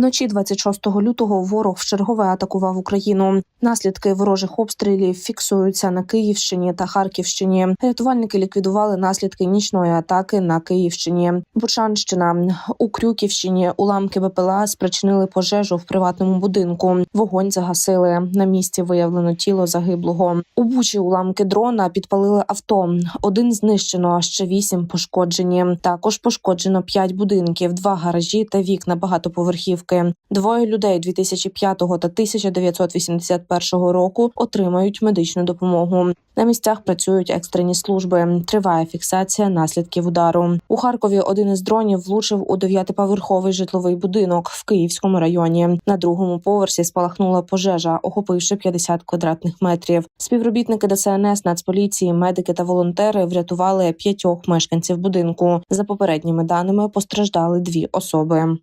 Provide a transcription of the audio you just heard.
Вночі 26 лютого ворог вчергове атакував Україну. Наслідки ворожих обстрілів фіксуються на Київщині та Харківщині. Рятувальники ліквідували наслідки нічної атаки на Київщині. Бучанщина у Крюківщині уламки БПЛА спричинили пожежу в приватному будинку. Вогонь загасили. На місці виявлено тіло загиблого. У Бучі уламки дрона підпалили авто. Один знищено, а ще вісім пошкоджені. Також пошкоджено п'ять будинків, два гаражі та вікна багатоповерхівки. Двоє людей 2005 та 1981 року отримають медичну допомогу. На місцях працюють екстрені служби. Триває фіксація наслідків удару. У Харкові один із дронів влучив у дев'ятиповерховий житловий будинок в Київському районі. На другому поверсі спалахнула пожежа, охопивши 50 квадратних метрів. Співробітники ДСНС, Нацполіції, медики та волонтери врятували п'ятьох мешканців будинку. За попередніми даними постраждали дві особи.